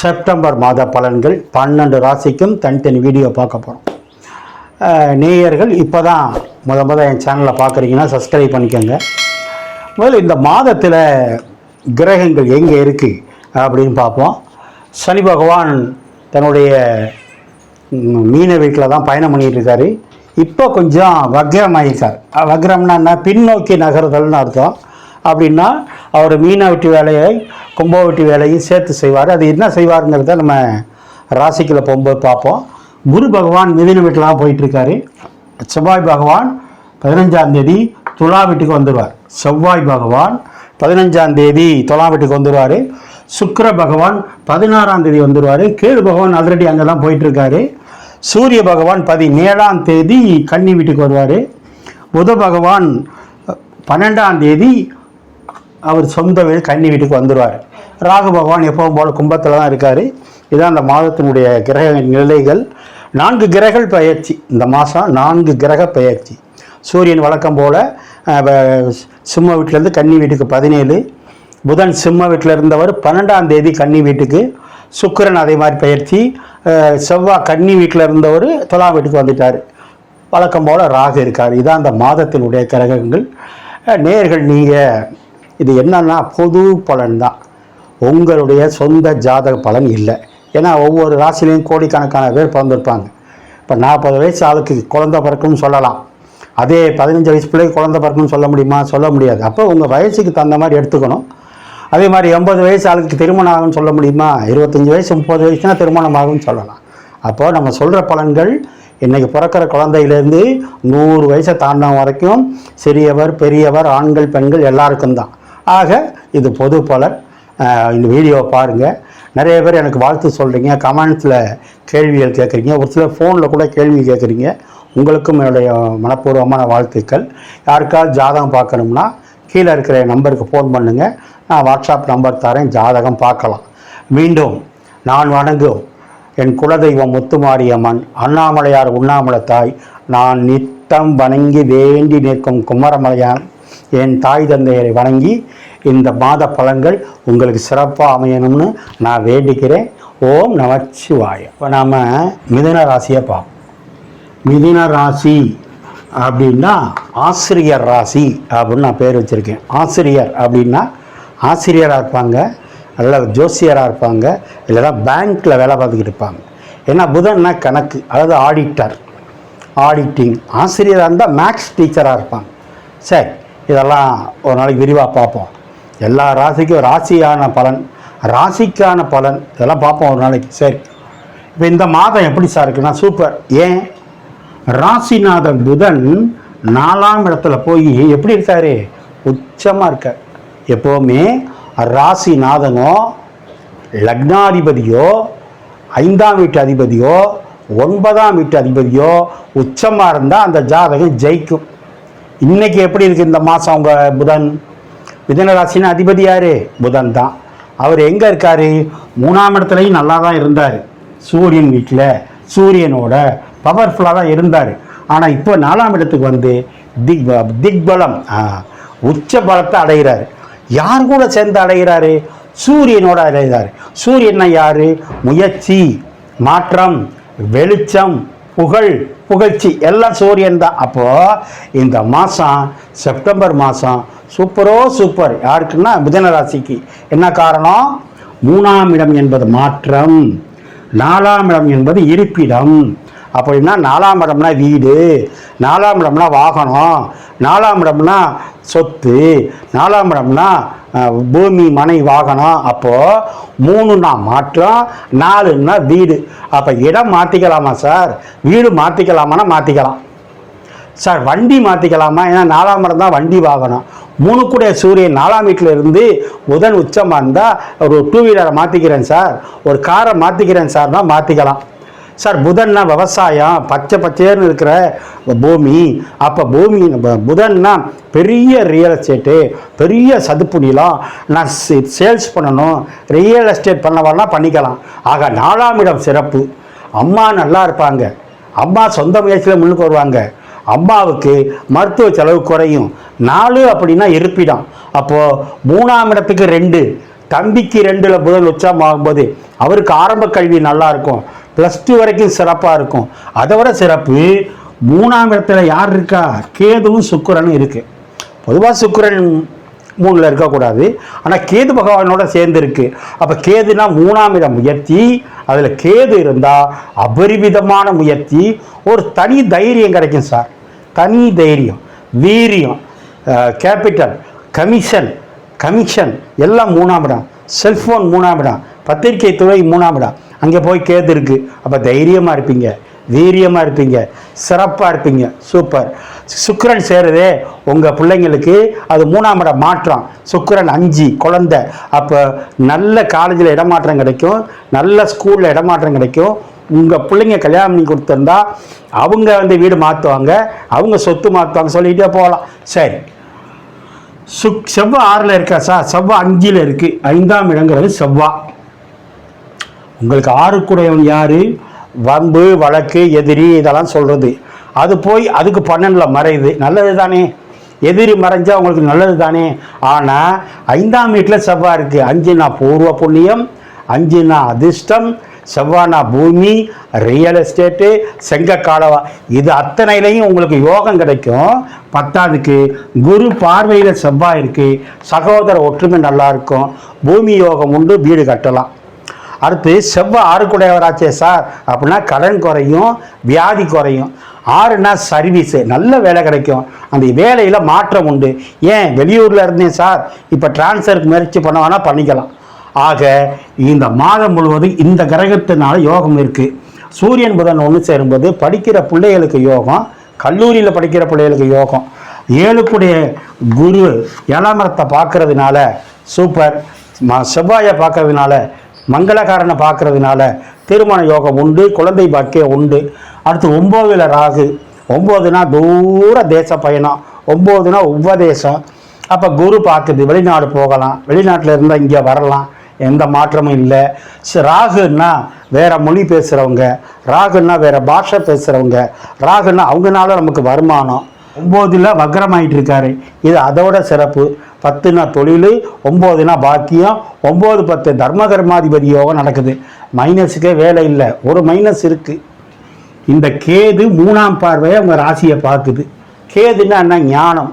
September மாத பலன்கள் பன்னெண்டு ராசிக்கும் தனித்தனி வீடியோ பார்க்க போகிறோம் நேயர்கள் இப்போ தான் முத முத என் சேனலை பார்க்குறீங்கன்னா சப்ஸ்கிரைப் பண்ணிக்கோங்க. முதல்ல இந்த மாதத்தில் கிரகங்கள் எங்கே இருக்குது அப்படின்னு பார்ப்போம். சனி பகவான் தன்னுடைய மீன வீட்டில் தான் பயணம் பண்ணிட்டு இருக்காரு. இப்போ கொஞ்சம் வக்ரமாயிருக்கார் அஹ் வக்ரம்னா என்ன? பின்னோக்கி நகர்தல்னு அர்த்தம். அப்படின்னா அவர் மீனா வெட்டி வேலையை கும்ப வெட்டி வேலையும் சேர்த்து செய்வார். அது என்ன செய்வாருங்கிறத நம்ம ராசிக்கில் போகும்போது பார்ப்போம். குரு பகவான் மிதின வீட்டில் போயிட்டுருக்காரு. செவ்வாய் பகவான் பதினஞ்சாம் தேதி துலா வீட்டுக்கு வந்துடுவார். செவ்வாய் பகவான் பதினஞ்சாம் தேதி துலா வீட்டுக்கு வந்துடுவார். சுக்கர பகவான் பதினாறாம் தேதி வந்துடுவார். கேது பகவான் ஆல்ரெடி அங்கே தான் போயிட்டுருக்காரு. சூரிய பகவான் பதினேழாம் தேதி கன்னி வீட்டுக்கு வருவார். புத பகவான் பன்னெண்டாம் தேதி அவர் சொந்த வீடு கன்னி வீட்டுக்கு வந்துடுவார் ராகு பகவான் எப்பவும் போல கும்பத்தில் தான் இருக்கார். இதான் அந்த மாதத்தினுடைய கிரக நிலைகள். நான்கு கிரகங்கள் பயிற்சி இந்த மாதம் நான்கு கிரக பயிற்சி சூரியன் வழக்கம் போல் சிம்ம வீட்டிலேருந்து கன்னி வீட்டுக்கு பதினேழு. புதன் சிம்ம வீட்டில் இருந்தவர் பன்னெண்டாம் தேதி கன்னி வீட்டுக்கு. சுக்கிரன் அதே மாதிரி பயிற்சி செவ்வாய் கன்னி வீட்டில் இருந்தவர் துலாம் வீட்டுக்கு வந்துட்டார். வழக்கம் போல் ராகு இருக்கார். இதான் அந்த மாதத்தினுடைய கிரகங்கள். நேர்கள் நீங்கள் இது என்னன்னா பொது பலன் தான் உங்களுடைய சொந்த ஜாதக பலன் இல்லை. ஏன்னா ஒவ்வொரு ராசிலையும் கோடிக்கணக்கான பேர் பிறந்திருப்பாங்க. இப்போ நாற்பது வயசு ஆளுக்கு குழந்த பிறக்கும்னு சொல்லலாம். அதே பதினஞ்சு வயசு பிள்ளைக்கு குழந்த பிறக்கும்னு சொல்ல முடியுமா? சொல்ல முடியாது. அப்போ உங்கள் வயசுக்கு தகுந்த மாதிரி எடுத்துக்கணும். அதே மாதிரி எண்பது வயசு ஆளுக்கு திருமணம் ஆகும்னு சொல்ல முடியுமா? இருபத்தஞ்சி வயசு முப்பது வயசுனா திருமணம் ஆகும்னு சொல்லலாம். அப்போது நம்ம சொல்கிற பலன்கள் இன்றைக்கி பிறக்கிற குழந்தையிலேருந்து நூறு வயசை தாண்டின வரைக்கும் சிறியவர் பெரியவர் ஆண்கள் பெண்கள் எல்லாருக்கும் தான் ஆக இது பொது பலன். இந்த வீடியோவை பாருங்கள் நிறைய பேர் எனக்கு வாழ்த்து சொல்கிறீங்க கமெண்ட்ஸில் கேள்விகள் கேட்குறீங்க ஒரு சிலர் ஃபோனில் கூட கேள்வி கேட்குறீங்க உங்களுக்கும் என்னுடைய மனப்பூர்வமான வாழ்த்துக்கள். யாருக்காவது ஜாதகம் பார்க்கணும்னா கீழே இருக்கிற நம்பருக்கு ஃபோன் பண்ணுங்கள் நான் வாட்ஸ்அப் நம்பர் தரேன் ஜாதகம் பார்க்கலாம். மீண்டும் நான் வணங்கும் என் குலதெய்வம் முத்துமாரியம்மன் அண்ணாமலையார் உண்ணாமலை தாய் நான் நித்தம் வணங்கி வேண்டி நிற்கும் குமரமலையான் என் தாய் தந்தையரை வணங்கி இந்த மாத பலன்கள் உங்களுக்கு சிறப்பாக அமையணும்னு நான் வேண்டிக்கிறேன். ஓம் நமச்சிவாய. இப்போ நாம் மிதுன ராசியை பார்ப்போம். மிதுன ராசி அப்படின்னா ஆசிரியர் ராசி அப்படின்னு நான் பேர் வச்சுருக்கேன். ஆசிரியர் அப்படின்னா ஆசிரியராக இருப்பாங்க நல்ல ஜோசியராக இருப்பாங்க இல்லைன்னா பேங்க்கில் வேலை பார்த்துக்கிட்டு இருப்பாங்க. ஏன்னா புதன்னா கணக்கு அதாவது ஆடிட்டர் ஆடிட்டிங் ஆசிரியராக இருந்தால் மேக்ஸ் டீச்சராக இருப்பாங்க. சரி இதெல்லாம் ஒரு நாளைக்கு விரிவாக பார்ப்போம். எல்லா ராசிக்கும் ராசியான பலன் ராசிக்கான பலன் இதெல்லாம் பார்ப்போம் ஒரு நாளைக்கு. சரி. இப்போ இந்த மாதம் எப்படி சார் இருக்குன்னா சூப்பர் ஏன்? ராசிநாதன் புதன் நாலாம் இடத்துல போய் எப்படி இருக்காரு? உச்சமாக இருக்கார். எப்போவுமே ராசிநாதனோ லக்னாதிபதியோ ஐந்தாம் வீட்டு அதிபதியோ ஒன்பதாம் வீட்டு அதிபதியோ உச்சமாக இருந்தால் அந்த ஜாதகம் ஜெயிக்கும். இன்னைக்கு எப்படி இருக்கு இந்த மாதம் அவங்க புதன்? மிதன ராசின அதிபதி யாரு? புதன் தான். அவர் எங்கே இருக்காரு? மூணாம் இடத்துலையும் நல்லா தான் இருந்தார். சூரியன் வீட்டில் சூரியனோட பவர்ஃபுல்லாக தான் இருந்தார். ஆனால் இப்போ நாலாம் இடத்துக்கு வந்து திக் திக்பலம் உச்ச பலத்தை அடைகிறாரு. யார் கூட சேர்ந்து அடைகிறாரு? சூரியனோட அடைகிறாரு. சூரியன்னா யார்? முயற்சி மாற்றம் வெளிச்சம் புகழ் புகழ்ச்சி. எல்லாம் சூரியன் தான். அப்போது இந்த மாதம் செப்டம்பர் மாதம் சூப்பரோ சூப்பர். யாருக்குன்னா மிதன ராசிக்கு. என்ன காரணம்? மூணாம் இடம் என்பது மாற்றம். நாலாம் இடம் என்பது இருப்பிடம். அப்படின்னா நாலாம் இடம்னா வீடு. நாலாம் இடம்னா வாகனம். நாலாம் இடம்னா சொத்து. நாலாம் இடம்னா பூமி மனை வாகனம் அப்போது மூணுன்னா மாற்றம் நாலுன்னா வீடு. அப்போ இடம் மாற்றிக்கலாமா சார்? வீடு மாற்றிக்கலாமான்னா மாற்றிக்கலாம் சார் வண்டி மாற்றிக்கலாமா ஏன்னா நாலாம் இடம் தான் வண்டி வாகனம். மூணு கூட சூரியன் நாலாம் வீட்டில் இருந்து புதன் உச்சமாக இருந்தால் ஒரு டூ வீலரை மாற்றிக்கிறேன் சார். ஒரு காரை மாற்றிக்கிறேன் சார்னா மாற்றிக்கலாம் சார் புதன்னா விவசாயம் பச்சை பச்சைன்னு இருக்கிற பூமி. அப்போ பூமி புதன்னா பெரிய ரியல் எஸ்டேட்டு பெரிய சதுப்பு நிலம். நான் சேல்ஸ் பண்ணணும் ரியல் எஸ்டேட் பண்ணவனா பண்ணிக்கலாம். ஆக நாலாம் இடம் சிறப்பு. அம்மா நல்லா இருப்பாங்க. அம்மா சொந்த முயற்சியில் முன்னுக்கு வருவாங்க. அம்மாவுக்கு மருத்துவ செலவு குறையும். நாலு அப்படின்னா இருப்பிடம். அப்போது மூணாம் இடத்துக்கு ரெண்டு. தம்பிக்கு ரெண்டில் புதன் உச்சம் ஆகும்போது அவருக்கு ஆரம்ப கல்வி நல்லா இருக்கும். ப்ளஸ் டூ வரைக்கும் சிறப்பாக இருக்கும். அதை விட சிறப்பு மூணாம் இடத்துல யார் இருக்கா? கேதுவும் சுக்கிரனும் இருக்குது பொதுவாக சுக்கிரன் மூணில் இருக்கக்கூடாது. ஆனால் கேது பகவானோட சேர்ந்து இருக்கு. அப்போ கேதுனா மூணாம் இடம் முயற்சி. அதில் கேது இருந்தால் அபரிவிதமான முயற்சி. ஒரு தனி தைரியம் கிடைக்கும் சார். தனி தைரியம் வீரியம் கேபிட்டல் கமிஷன் கமிஷன் எல்லாம் மூணாம் இடம். செல்ஃபோன் மூணாம் இடம். பத்திரிகை துறை மூணாம் இடம். அங்கே போய் கேது அப்போ தைரியமாக இருப்பீங்க. வீரியமாக இருப்பீங்க. சிறப்பாக இருப்பீங்க. சூப்பர். சுக்கரன் சேருதே உங்கள் பிள்ளைங்களுக்கு அது மூணாம் இடம் மாற்றம். சுக்கரன் அஞ்சு குழந்த. அப்போ நல்ல காலேஜில் இடமாற்றம் கிடைக்கும். நல்ல ஸ்கூலில் இடமாற்றம் கிடைக்கும். உங்கள் பிள்ளைங்க கல்யாணம் பண்ணி கொடுத்துருந்தா அவங்க வந்து வீடு மாற்றுவாங்க அவங்க சொத்து மாற்றுவாங்க சொல்லிகிட்டே போகலாம். சரி. சுக் செவ்வாய் ஆறில் இருக்கா சார்? செவ்வாய் அஞ்சில் இருக்குது ஐந்தாம் இடங்கிறது செவ்வாய். உங்களுக்கு ஆறுக்குடையவன் யாரு? வம்பு வழக்கு எதிரி இதெல்லாம் சொல்கிறது அது போய் அதுக்கு பன்னெண்டில் மறையுது. நல்லது தானே எதிரி மறைஞ்சா உங்களுக்கு நல்லது தானே ஆனால் ஐந்தாம் வீட்டில் செவ்வாய் இருக்குது அஞ்சுனா பூர்வ புண்ணியம் அஞ்சுனா அதிர்ஷ்டம் செவ்வானா பூமி ரியல் எஸ்டேட்டு செங்கக்காலவா இது அத்தனையிலையும் உங்களுக்கு யோகம் கிடைக்கும். பத்தாவதுக்கு குரு பார்வையில் செவ்வாய் இருக்குது சகோதர ஒற்றுமை நல்லாயிருக்கும் பூமி யோகம் உண்டு வீடு கட்டலாம். அடுத்து செவ்வாய் ஆறுக்குடையவராச்சே சார். அப்படின்னா கடன் குறையும் வியாதி குறையும். ஆறுனா சர்வீஸு நல்ல வேலை கிடைக்கும். அந்த வேலையில் மாற்றம் உண்டு. ஏன்? வெளியூரில் இருந்தேன் சார். இப்போ டிரான்ஸ்ஃபருக்கு முயற்சி பண்ண வேணால் பண்ணிக்கலாம். ஆக இந்த மாதம் முழுவதும் இந்த கிரகத்தினால யோகம் இருக்குது சூரியன் புதன் ஒன்று சேரும்போது படிக்கிற பிள்ளைகளுக்கு யோகம் கல்லூரியில் படிக்கிற பிள்ளைகளுக்கு யோகம். ஏழுக்குடைய குரு இளமரத்தை பார்க்கறதுனால சூப்பர். செவ்வாயை பார்க்கறதுனால மங்களகாரனை பார்க்கறதுனால திருமண யோகம் உண்டு குழந்தை பாக்கியம் உண்டு. அடுத்து ஒம்போதில் ராகு. ஒம்போதுனா தூர தேச பயணம். ஒம்போதுனா உபதேசம். அப்போ குரு பார்க்குது வெளிநாடு போகலாம். வெளிநாட்டில் இருந்தால் இங்கே வரலாம். எந்த மாற்றமும் இல்லை. ராகுன்னா வேறு மொழி பேசுகிறவங்க ராகுன்னா வேறு பாஷை பேசுகிறவங்க ராகுன்னா அவங்கனால நமக்கு வருமானம். ஒம்போதில் வக்ரமாயிட்டு இருக்காரு இது அதோட சிறப்பு. பத்துனா தொழில் ஒம்போதுனா பாக்கியம் ஒம்பது பத்து தர்மகர்மாதிபதி யோகம் நடக்குது. மைனஸுக்கே வேலை இல்லை. ஒரு மைனஸ் இருக்குது இந்த கேது மூணாம் பார்வையை உங்கள் ராசியை பார்க்குது. கேதுன்னா என்ன? ஞானம்.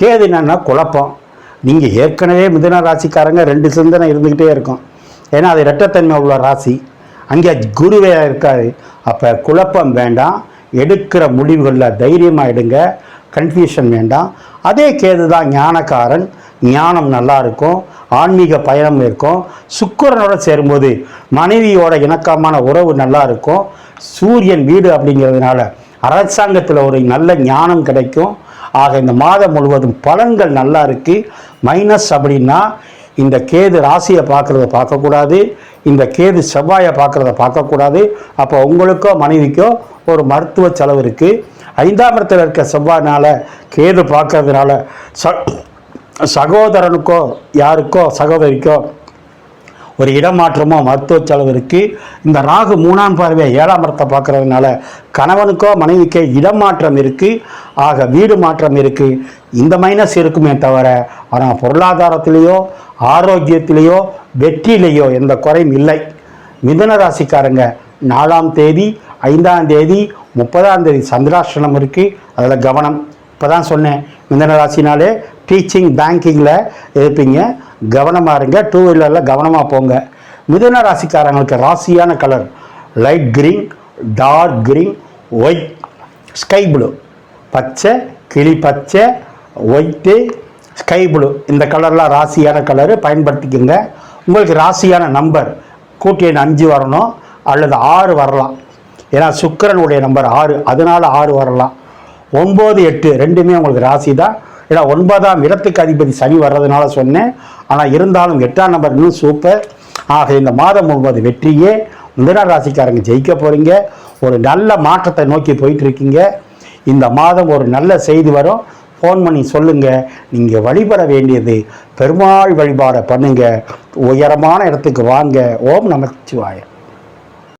கேது என்னன்னா குழப்பம். நீங்கள் ஏற்கனவே மிதன ராசிக்காரங்க ரெண்டு சிந்தனை இருந்துக்கிட்டே இருக்கும். ஏன்னா அது இரட்டத்தன்மை உள்ள ராசி. அங்கே குருவே இருக்காது அப்போ குழப்பம் வேண்டாம். எடுக்கிற முடிவுகளில் தைரியமாக எடுங்க. கன்ஃபியூஷன் வேண்டாம். அதே கேது தான் ஞானக்காரன். ஞானம் நல்லா இருக்கும் ஆன்மீக பயணம் இருக்கும். சுக்கிரனோட சேரும்போது மனைவியோட இணக்கமான உறவு நல்லா இருக்கும் சூரியன் வீடு அப்படிங்கிறதுனால அரசாங்கத்தில் ஒரு நல்ல ஞானம் கிடைக்கும். ஆக இந்த மாதம் முழுவதும் பலன்கள் நல்லா இருக்கு மைனஸ் அப்படின்னா இந்த கேது ராசியை பார்க்குறத பார்க்கக்கூடாது. இந்த கேது செவ்வாயை பார்க்குறத பார்க்கக்கூடாது. அப்போ உங்களுக்கோ மனைவிக்கோ ஒரு மருத்துவ செலவு இருக்குது ஐந்தாம் இடத்தில் இருக்க செவ்வாய்னால் கேது பார்க்கறதுனால ச சகோதரனுக்கோ யாருக்கோ சகோதரிக்கோ ஒரு இடமாற்றமோ மருத்துவ செலவு இருக்குது இந்த ராகு மூணாம் பார்வை ஏழாம் இடத்தை பார்க்கறதுனால கணவனுக்கோ மனைவிக்கோ இடமாற்றம் இருக்குது ஆக வீடு மாற்றம் இருக்குது இந்த மைனஸ் இருக்குமே தவிர ஆனால் பொருளாதாரத்திலேயோ ஆரோக்கியத்திலேயோ வெற்றியிலேயோ எந்த குறையும் இல்லை. மிதன ராசிக்காரங்க நாலாம் தேதி ஐந்தாம் தேதி முப்பதாம் தேதி சந்திராஷ்டனம் இருக்குது அதில் கவனம். இப்போ தான் சொன்னேன் மிதன ராசினாலே டீச்சிங் பேங்கிங்கில் இருப்பீங்க. கவனமாக இருங்க. டூ வீலரில் கவனமாக போங்க. மிதுன ராசிக்காரங்களுக்கு ராசியான colour light green dark green white sky blue பச்சை கிளி பச்சை ஒயிட்டு ஸ்கை ப்ளூ இந்த கலர்லாம் ராசியான கலரு பயன்படுத்திக்கோங்க. உங்களுக்கு ராசியான நம்பர் கூட்டி அஞ்சு வரணும். அல்லது ஆறு வரலாம். ஏன்னா சுக்கரனுடைய நம்பர் ஆறு. அதனால் ஆறு வரலாம். ஒம்பது எட்டு ரெண்டுமே உங்களுக்கு ராசி தான் ஏன்னா ஒன்பதாம் இடத்துக்கு அதிபதி சனி வர்றதுனால சொன்னேன். ஆனால் இருந்தாலும் எட்டாம் நம்பர் இன்னும் சூப்பர் ஆக இந்த மாதம் ஒன்பது வெற்றியே. மிதன ராசிக்காரங்க ஜெயிக்க போகிறீங்க ஒரு நல்ல மாற்றத்தை நோக்கி போயிட்டுருக்கீங்க. இந்த மாதம் ஒரு நல்ல செய்தி வரும். ஃபோன் பண்ணி சொல்லுங்கள் நீங்கள் வழிபட வேண்டியது பெருமாள் வழிபாடை பண்ணுங்கள் உயரமான இடத்துக்கு வாங்க. ஓம் நமச்சிவாய